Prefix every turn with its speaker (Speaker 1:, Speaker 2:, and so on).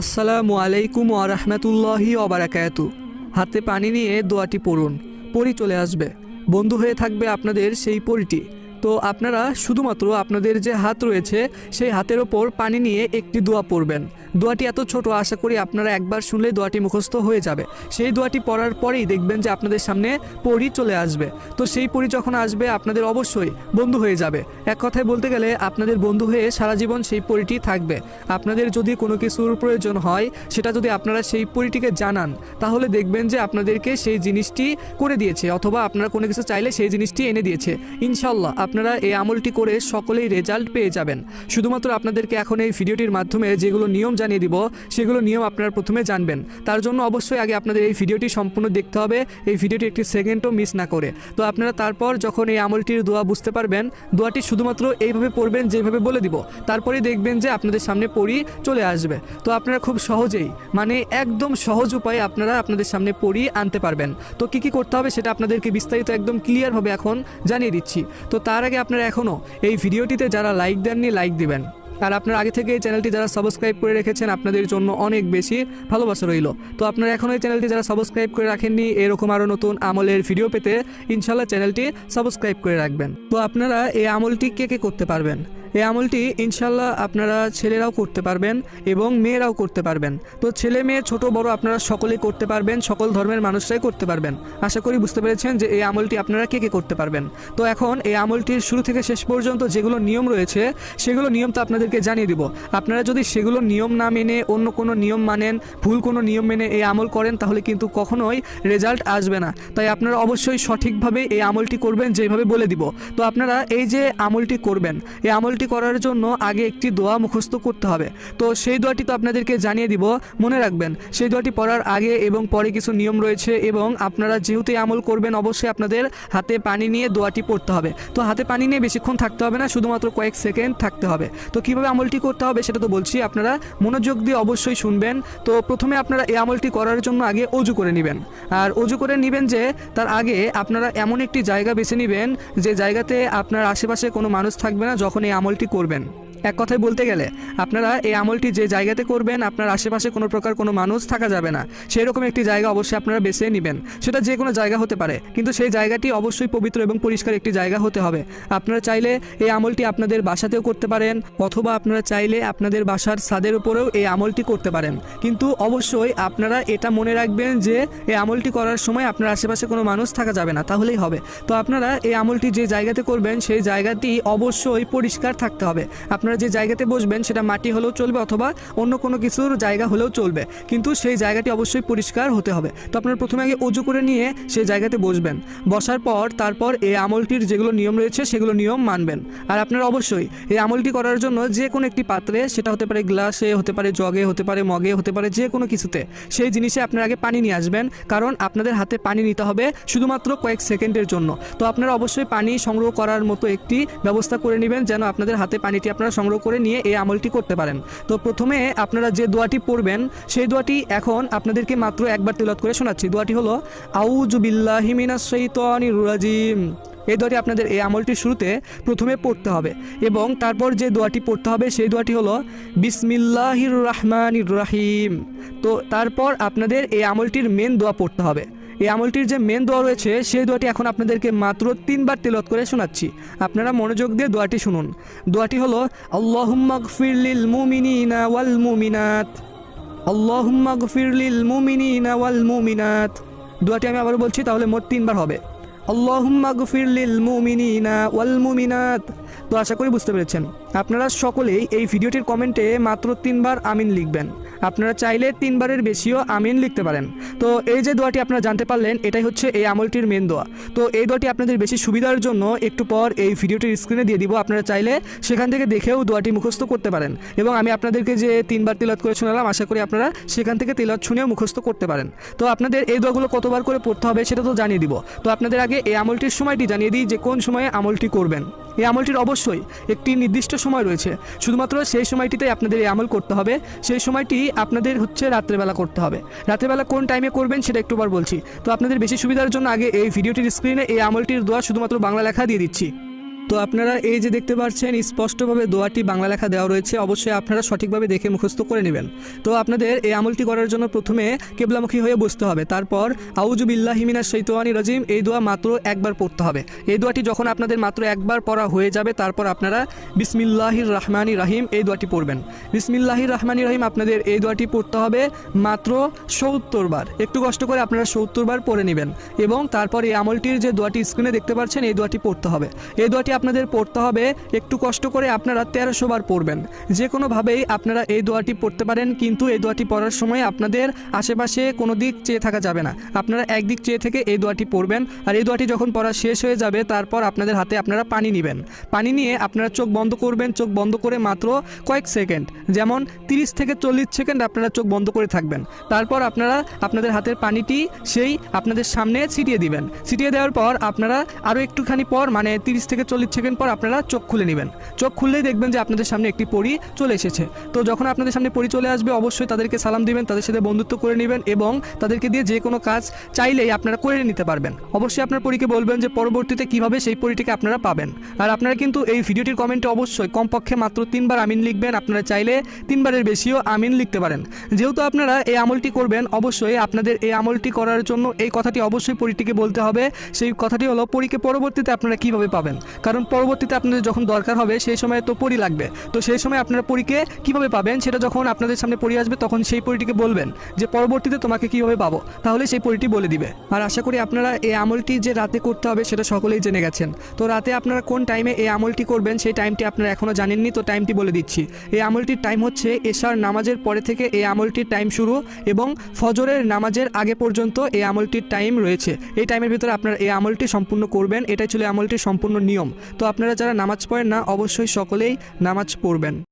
Speaker 1: আসসালামু আলাইকুম আরহামতুল্লাহি অবারাকায়াতু হাতে পানি নিয়ে দোয়াটি পড়ুন পরি চলে আসবে। বন্ধু হয়ে থাকবে আপনাদের সেই পরিটি। তো আপনারা শুধুমাত্র আপনাদের যে হাত রয়েছে, সেই হাতের ওপর পানি নিয়ে একটি দোয়া পড়বেন। দোয়াটি এত ছোট, আশা করি আপনারা একবার শুনলে দোয়াটি মুখস্থ হয়ে যাবে। সেই দোয়াটি পড়ার পরেই দেখবেন যে আপনাদের সামনে পরি চলে আসবে। তো সেই পরি যখন আসবে, আপনাদের অবশ্যই বন্ধু হয়ে যাবে। এক কথায় বলতে গেলে, আপনাদের বন্ধু হয়ে সারা জীবন সেই পরিটি থাকবে। আপনাদের যদি কোনো কিছুর প্রয়োজন হয়, সেটা যদি আপনারা সেই পরিটিকে জানান, তাহলে দেখবেন যে আপনাদেরকে সেই জিনিসটি করে দিয়েছে, অথবা আপনারা কোনো কিছু চাইলে সেই জিনিসটি এনে দিয়েছে। ইনশাল্লাহ আপনারা এই আমলটি করে সকলেই রেজাল্ট পেয়ে যাবেন। শুধুমাত্র আপনাদেরকে এখন এই ভিডিওটির মাধ্যমে যেগুলো নিয়ম জানিয়ে দিব, সেগুলো নিয়ম আপনারা প্রথমে জানবেন। তার জন্য অবশ্যই আগে আপনাদের এই ভিডিওটি সম্পূর্ণ দেখতে হবে, এই ভিডিওটি একটি সেকেন্ডও মিস না করে। তো আপনারা তারপর যখন এই আমলটির দোয়া বুঝতে পারবেন, দোয়াটি শুধুমাত্র এইভাবে পড়বেন যেভাবে বলে দিব, তারপরেই দেখবেন যে আপনাদের সামনে পড়ি চলে আসবে। তো আপনারা খুব সহজেই মানে একদম সহজ উপায়ে আপনারা আপনাদের সামনে পড়ি আনতে পারবেন। তো কি কি করতে হবে সেটা আপনাদেরকে বিস্তারিত একদম ক্লিয়ারভাবে এখন জানিয়ে দিচ্ছি। তো তার আগে আপনারা এখনও এই ভিডিওটিতে যারা লাইক দেননি, লাইক দিবেন। আর আপনার আগে থেকে এই চ্যানেলটি যারা সাবস্ক্রাইব করে রেখেছেন আপনাদের জন্য অনেক বেশি ভালোবাসা রইল। তো আপনারা এখনও এই চ্যানেলটি যারা সাবস্ক্রাইব করে রাখেননি, এরকম আরও নতুন আমলের ভিডিও পেতে ইনশাল্লাহ চ্যানেলটি সাবস্ক্রাইব করে রাখবেন। তো আপনারা এই আমলটি কে কে করতে পারবেন? এই আমলটি ইনশাল্লাহ আপনারা ছেলেরাও করতে পারবেন এবং মেয়েরাও করতে পারবেন। তো ছেলে মেয়ে, ছোট, বড় আপনারা সকলেই করতে পারবেন, সকল ধর্মের মানুষরাই করতে পারবেন। আশা করি বুঝতে পেরেছেন যে এই আমলটি আপনারা কে কে করতে পারবেন। তো এখন এই আমলটির শুরু থেকে শেষ পর্যন্ত যেগুলো নিয়ম রয়েছে, সেগুলো নিয়ম তো আপনাদেরকে জানিয়ে দিব। আপনারা যদি সেগুলো নিয়ম না মেনে, অন্য কোনো নিয়ম মানেন, ভুল কোনো নিয়ম মেনে এই আমল করেন, তাহলে কিন্তু কখনোই রেজাল্ট আসবে না। তাই আপনারা অবশ্যই সঠিকভাবে এই আমলটি করবেন, যেভাবে বলে দিব। তো আপনারা এই যে আমলটি করবেন, এই আমলটি করার জন্য আগে একটি দোয়া মুখস্থ করতে হবে। তো সেই দোয়াটি তো আপনাদেরকে জানিয়ে দিব। মনে রাখবেন, সেই দোয়াটি পড়ার আগে এবং পরে কিছু নিয়ম রয়েছে এবং আপনারা যেহেতু আমল করবেন, অবশ্যই আপনাদের হাতে পানি নিয়ে দোয়াটি পড়তে হবে। তো হাতে পানি নিয়ে বেশিক্ষণ থাকতে হবে না, শুধুমাত্র কয়েক সেকেন্ড থাকতে হবে। তো কীভাবে আমলটি করতে হবে সেটা তো বলছি, আপনারা মনোযোগ দিয়ে অবশ্যই শুনবেন। তো প্রথমে আপনারা এই আমলটি করার জন্য আগে অজু করে নেবেন। আর অজু করে নেবেন যে, তার আগে আপনারা এমন একটি জায়গা বেছে নেবেন যে জায়গাতে আপনার আশেপাশে কোনো মানুষ থাকবে না, যখন এই আমলটি করবেন। এক কথায় বলতে গেলে, আপনারা এই আমলটি যে জায়গাতে করবেন, আপনার আশেপাশে কোনো প্রকার কোনো মানুষ থাকা যাবে না। সেই রকম একটি জায়গা অবশ্যই আপনারা বেছে নেবেন। সেটা যে কোনো জায়গা হতে পারে, কিন্তু সেই জায়গাটি অবশ্যই পবিত্র এবং পরিষ্কার একটি জায়গা হতে হবে। আপনারা চাইলে এই আমলটি আপনাদের বাসাতেও করতে পারেন, অথবা আপনারা চাইলে আপনাদের বাসার ছাদের উপরেও এই আমলটি করতে পারেন। কিন্তু অবশ্যই আপনারা এটা মনে রাখবেন যে, এই আমলটি করার সময় আপনার আশেপাশে কোনো মানুষ থাকা যাবে না, তাহলেই হবে। তো আপনারা এই আমলটি যে জায়গাতে করবেন, সেই জায়গাটি অবশ্যই পরিষ্কার থাকতে হবে। আপনারা যে জায়গাতে বসবেন সেটা মাটি হলেও চলবে অথবা অন্য কোনো কিছুর জায়গা হলেও চলবে। কিন্তু সেই জায়গাটি অবশ্যই পরিষ্কার হতে হবে। তো আপনারা প্রথমে আগে অজু করে নিয়ে সেই জায়গাতে বসবেন। বসার পর তারপর এই আমলটির যেগুলো নিয়ম রয়েছে সেগুলো নিয়ম মানবেন। আর আপনারা অবশ্যই এই আমলটি করার জন্য যে কোনো একটি পাত্রে, সেটা হতে পারে গ্লাসে, হতে পারে জগে, হতে পারে মগে, হতে পারে যে কোনো কিছুতে, সেই জিনিসে আপনারা আগে পানি নিয়ে আসবেন। কারণ আপনাদের হাতে পানি নিতে হবে শুধুমাত্র কয়েক সেকেন্ডের জন্য। তো আপনারা অবশ্যই পানি সংগ্রহ করার মতো একটি ব্যবস্থা করে নেবেন যেন আপনাদের হাতে পানিটি আপনারা সংগ্রহ করে নিয়ে এই আমলটি করতে পারেন। তো প্রথমে আপনারা যে দোয়াটি পড়বেন, সেই দোয়াটি এখন আপনাদেরকে মাত্র একবার তেলত করে শোনাচ্ছি। দোয়াটি হলো আউজুবিল্লাহিমিনাস শৈতানির রাজিম। এই দোয়াটি আপনাদের এই আমলটির শুরুতে প্রথমে পড়তে হবে এবং তারপর যে দোয়াটি পড়তে হবে, সেই দোয়াটি হলো, বিসমিল্লাহির রহমানির রাহিম। তো তারপর আপনাদের এই আমলটির মেন দোয়া পড়তে হবে। এই আমলটির যে মেন দোয়া রয়েছে, সেই দোয়াটি এখন আপনাদেরকে মাত্র তিনবার তেলত করে শোনাচ্ছি। আপনারা মনোযোগ দিয়ে দোয়াটি শুনুন। দোয়াটি হলো, আল্লাহুম্মা গফিরলিল মুমিনিনা ওয়াল মুমিনাত। আল্লাহুম্মা গফিরলিল মুমিনিনা ওয়াল মুমিনাত। দোয়াটি আমি আবার বলছি, তাহলে মোট তিনবার হবে। আল্লাহুম্মা গফিরলিল মুমিনিনা ওয়াল মুমিনাত। তো আশা করি বুঝতে পেরেছেন। আপনারা সকলেই এই ভিডিওটির কমেন্টে মাত্র তিনবার আমিন লিখবেন। আপনারা চাইলে তিনবারের বেশিও আমিন লিখতে পারেন। তো এই যে দোয়াটি আপনারা জানতে পারলেন, এটাই হচ্ছে এই আমলটির মেন দোয়া। তো এই দোয়াটি আপনাদের বেশি সুবিধার জন্য একটু পর এই ভিডিওটির স্ক্রিনে দিয়ে দিব। আপনারা চাইলে সেখান থেকে দেখেও দোয়াটি মুখস্থ করতে পারেন। এবং আমি আপনাদেরকে যে তিনবার তিলত করে শোনালাম, আশা করি আপনারা সেখান থেকে তিলত শুনেও মুখস্থ করতে পারেন। তো আপনাদের এই দোয়াগুলো কতবার করে পড়তে হবে সেটা তো জানিয়ে দিব। তো আপনাদের আগে এই আমলটির সময়টি জানিয়ে দিই যে কোন সময়ে আমলটি করবেন। এই আমলটির অবশ্যই একটি নির্দিষ্ট সময় রয়েছে। শুধুমাত্র সেই সময়টিতে আপনাদের এই আমল করতে হবে। সেই সময়টি আপনাদের হচ্ছে রাত্রেবেলা করতে হবে। রাত্রেবেলা কোন টাইমে করবেন সেটা একটুবার বলছি। তো আপনাদের বেশি সুবিধার জন্য আগে এই ভিডিওটির স্ক্রিনে এই আমলটির দোয়া শুধুমাত্র বাংলা লেখা দিয়ে দিচ্ছি। তো আপনারা এই যে দেখতে পাচ্ছেন, স্পষ্টভাবে দোয়াটি বাংলা লেখা দেওয়া রয়েছে, অবশ্যই আপনারা সঠিকভাবে দেখে মুখস্থ করে নেবেন। তো আপনাদের এই আমলটি করার জন্য প্রথমে কেবলামুখী হয়ে বসতে হবে। তারপর আউজু বিল্লাহিমিনা শৈতওয়ানি রাজিম, এই দোয়া মাত্র একবার পড়তে হবে। এই দোয়াটি যখন আপনাদের মাত্র একবার পড়া হয়ে যাবে, তারপর আপনারা বিসমিল্লাহির রহমানি রাহিম এই দোয়াটি পড়বেন। বিসমিল্লাহির রহমানি রাহিম আপনাদের এই দোয়াটি পড়তে হবে মাত্র সত্তর বার। একটু কষ্ট করে আপনারা সত্তর বার পড়ে নেবেন এবং তারপর এই আমলটির যে দোয়াটি স্ক্রিনে দেখতে পাচ্ছেন, এই দোয়াটি পড়তে হবে। এই দোয়াটি আপনাদের পড়তে হবে, একটু কষ্ট করে আপনারা তেরোশো বার পড়বেন। যে কোনোভাবেই আপনারা এই দোয়াটি পড়তে পারেন, কিন্তু এই দোয়াটি পড়ার সময় আপনাদের আশেপাশে কোনো দিক চেয়ে থাকা যাবে না। আপনারা একদিক চেয়ে থেকে এই দোয়াটি পড়বেন, আর এই দোয়াটি যখন পড়া শেষ হয়ে যাবে, তারপর আপনাদের হাতে আপনারা পানি নেবেন। পানি নিয়ে আপনারা চোখ বন্ধ করবেন, চোখ বন্ধ করে মাত্র কয়েক সেকেন্ড, যেমন 30 থেকে চল্লিশ সেকেন্ড আপনারা চোখ বন্ধ করে থাকবেন। তারপর আপনারা আপনাদের হাতের পানিটি সেই আপনাদের সামনে ছিটিয়ে দিবেন। ছিটিয়ে দেওয়ার পর আপনারা আরও একটুখানি পর মানে 30 থেকে চল্লিশ সেকেন্ড পর আপনারা চোখ খুলে নেবেন। চোখ খুললেই দেখবেন যে আপনাদের সামনে একটি পরি চলে এসেছে। তো যখন আপনাদের সামনে পরি চলে আসবে, অবশ্যই তাদেরকে সালাম দিবেন, তাদের সাথে বন্ধুত্ব করে নেবেন এবং তাদেরকে দিয়ে যে কোনো কাজ চাইলেই আপনারা করে নিতে পারবেন। অবশ্যই আপনার পরীকে বলবেন যে পরবর্তীতে কীভাবে সেই পরিটিকে আপনারা পাবেন। আর আপনারা কিন্তু এই ভিডিওটির কমেন্টে অবশ্যই কমপক্ষে মাত্র তিনবার আমিন লিখবেন। আপনারা চাইলে তিনবারের বেশিও আমিন লিখতে পারেন। যেহেতু আপনারা এই আমলটি করবেন, অবশ্যই আপনাদের এই আমলটি করার জন্য এই কথাটি অবশ্যই পরিটিকে বলতে হবে। সেই কথাটি হলো পরীকে পরবর্তীতে আপনারা কীভাবে পাবেন? কারণ পরবর্তীতে আপনাদের যখন দরকার হবে, সেই সময় তো পরি লাগবে। তো সেই সময় আপনারা পরীকে কীভাবে পাবেন, সেটা যখন আপনাদের সামনে পরি আসবে, তখন সেই পরিটিকে বলবেন যে, পরবর্তীতে তোমাকে কীভাবে পাবো? তাহলে সেই পরিটি বলে দিবে। আর আশা করি আপনারা এই আমলটি যে রাতে করতে হবে, সেটা সকলেই জেনে গেছেন। তো রাতে আপনারা কোন টাইমে এই আমলটি করবেন, সেই টাইমটি আপনারা এখনও জানেননি, তো টাইমটি বলে দিচ্ছি। এই আমলটির টাইম হচ্ছে এশার নামাজের পরে থেকে এই আমলটির টাইম শুরু এবং ফজরের নামাজের আগে পর্যন্ত এই আমলটির টাইম রয়েছে। এই টাইমের ভিতরে আপনারা এই আমলটি সম্পূর্ণ করবেন। এটাই ছিল আমলটির সম্পূর্ণ নিয়ম। তো আপনারা যারা নামাজ পড়েন না অবশ্যই সকলেই নামাজ পড়বেন।